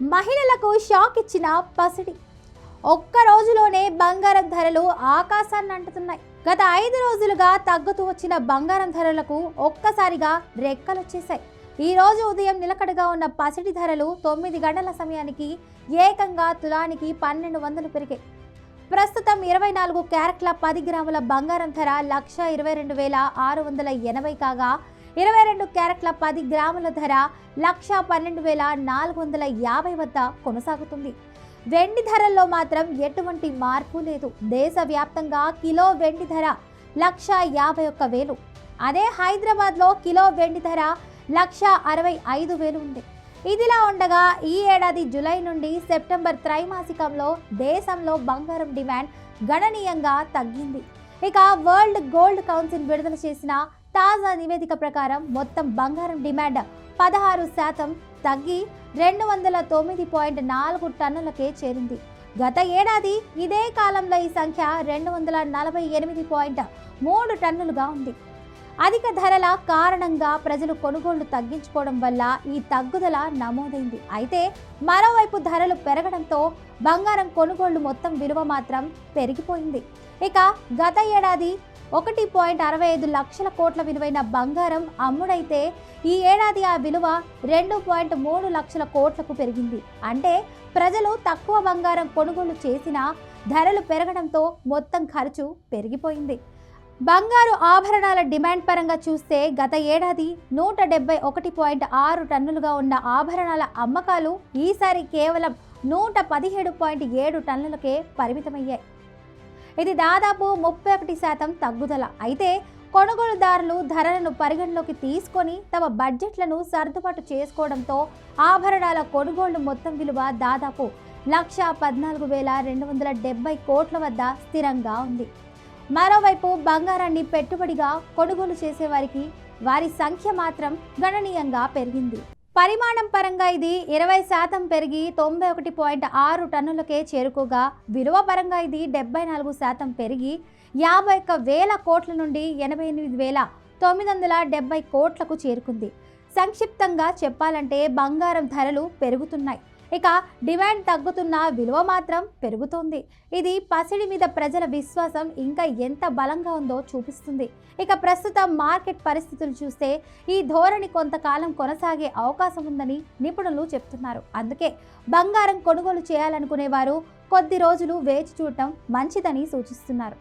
మహిళలకు షాక్ ఇచ్చిన పసిడి. ఒక్క రోజులోనే బంగారం ధరలు ఆకాశాన్ని అంటుతున్నాయి. గత ఐదు రోజులుగా తగ్గుతూ వచ్చిన బంగారం ధరలకు ఒక్కసారిగా రెక్కలొచ్చేశాయి ఈ రోజు ఉదయం నిలకడగా ఉన్న పసిడి ధరలు తొమ్మిది గంటల సమయానికి ఏకంగా తులానికి పన్నెండు వందలు పెరిగాయి. ప్రస్తుతం ఇరవై నాలుగు క్యారెట్ల పది గ్రాముల బంగారం ధర లక్ష ఇరవై రెండు వేల ఆరు వందల ఎనభై కాగా ఇరవై రెండు క్యారెట్ల పది గ్రాముల ధర లక్ష పన్నెండు వేల నాలుగు వందల యాభై వద్ద కొనసాగుతుంది. వెండి ధరల్లో మాత్రం ఎటువంటి మార్పు లేదు. దేశవ్యాప్తంగా కిలో వెండి ధర లక్ష యాభై ఒక్క వేలు. అదే హైదరాబాద్లో కిలో వెండి ధర లక్ష అరవై ఐదు వేలు ఉంది. ఇదిలా ఉండగా ఈ ఏడాది జూలై నుండి సెప్టెంబర్ త్రైమాసికంలో దేశంలో బంగారం డిమాండ్ గణనీయంగా తగ్గింది. ఇక వరల్డ్ గోల్డ్ కౌన్సిల్ విడుదల చేసిన తాజా నివేదిక ప్రకారం మొత్తం బంగారం డిమాండ్ పదహారు శాతం తగ్గి రెండు వందల తొమ్మిది పాయింట్ నాలుగు టన్నులకే చేరింది. గత ఏడాది ఇదే కాలంలో ఈ సంఖ్య రెండు వందల నలభై ఎనిమిది పాయింట్ మూడు టన్నులుగా ఉంది. అధిక ధరల కారణంగా ప్రజలు కొనుగోళ్ళు తగ్గించుకోవడం వల్ల ఈ తగ్గుదల నమోదైంది. అయితే మరోవైపు ధరలు పెరగడంతో బంగారం కొనుగోళ్ళు మొత్తం విలువ మాత్రం పెరిగిపోయింది. ఇక గత ఏడాది ఒకటి పాయింట్ అరవై ఐదు లక్షల కోట్ల విలువైన బంగారం అమ్ముడైతే ఈ ఏడాది ఆ విలువ రెండు పాయింట్ మూడు లక్షల కోట్లకు పెరిగింది. అంటే ప్రజలు తక్కువ బంగారం కొనుగోలు చేసినా ధరలు పెరగడంతో మొత్తం ఖర్చు పెరిగిపోయింది. బంగారు ఆభరణాల డిమాండ్ పరంగా చూస్తే గత ఏడాది నూట డెబ్బై ఒకటి పాయింట్ ఆరు టన్నులుగా ఉన్న ఆభరణాల అమ్మకాలు ఈసారి కేవలం నూట పదిహేడు పాయింట్ ఏడు టన్నులకే పరిమితమయ్యాయి. ఇది దాదాపు ముప్పై ఒకటి శాతం తగ్గుదల. అయితే కొనుగోలుదారులు ధరలను పరిగణలోకి తీసుకొని తమ బడ్జెట్లను సర్దుబాటు చేసుకోవడంతో ఆభరణాల కొనుగోళ్ళు మొత్తం విలువ దాదాపు లక్ష పద్నాలుగు వేల రెండు వందల డెబ్బై కోట్ల వద్ద స్థిరంగా ఉంది. మరోవైపు బంగారాన్ని పెట్టుబడిగా కొనుగోలు చేసేవారికి వారి సంఖ్య మాత్రం గణనీయంగా పెరిగింది. పరిమాణం పరంగా ఇది ఇరవై శాతం పెరిగి తొంభై ఒకటి పాయింట్ ఆరు టన్నులకే చేరుకోగా విలువ పరంగా ఇది డెబ్బై నాలుగు శాతం పెరిగి యాభై ఒక్క వేల కోట్ల నుండి ఎనభై ఎనిమిది వేల తొమ్మిది వందల డెబ్బై కోట్లకు చేరుకుంది. సంక్షిప్తంగా చెప్పాలంటే బంగారం ధరలు పెరుగుతున్నాయి. ఇక డిమాండ్ తగ్గుతున్న విలువ మాత్రం పెరుగుతోంది. ఇది పసిడి మీద ప్రజల విశ్వాసం ఇంకా ఎంత బలంగా ఉందో చూపిస్తుంది. ఇక ప్రస్తుతం మార్కెట్ పరిస్థితులు చూస్తే ఈ ధోరణి కొంతకాలం కొనసాగే అవకాశం ఉందని నిపుణులు చెప్తున్నారు. అందుకే బంగారం కొనుగోలు చేయాలనుకునేవారు కొద్ది రోజులు వేచి చూడటం మంచిదని సూచిస్తున్నారు.